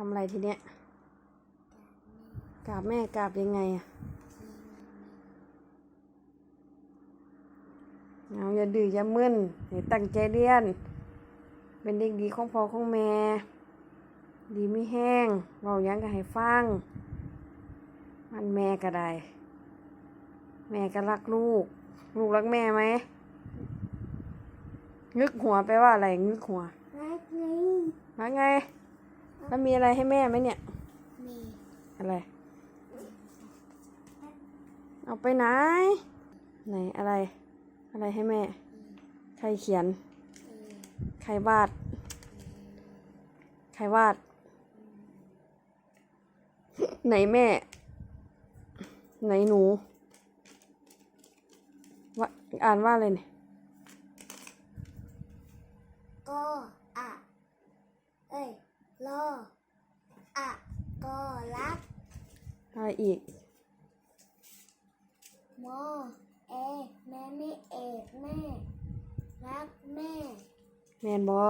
ทำอะไรทีเนี้ยกราบแม่กราบยังไงอะเอาอย่าดื้ออย่ามึนให้ตั้งใจเรียน เป็นเด็กดีของพ่อของแม่ ดีไม่แห้งเบาหยังก็ให้ฟัง มันแม่ก็ได้ แม่ก็รักลูก ลูกรักแม่ไหมงึกหัวไปลว่าอะไรงึกหัวรักเลยรักไง แล้วมีอะไรให้แม่ไหมเนี่ย มี อะไร เอาไปไหน ไหนอะไร อะไรให้แม่ ใครเขียน ใครวาด ใครวาด ไหนแม่ ไหนหนูว่าอ่านว่าอะไรเนี่ยก็อะเอ้ย รออะก็รักอะไรอีกโมเอ แม่ไม่เอกแม่ รักแม่ แมนบอ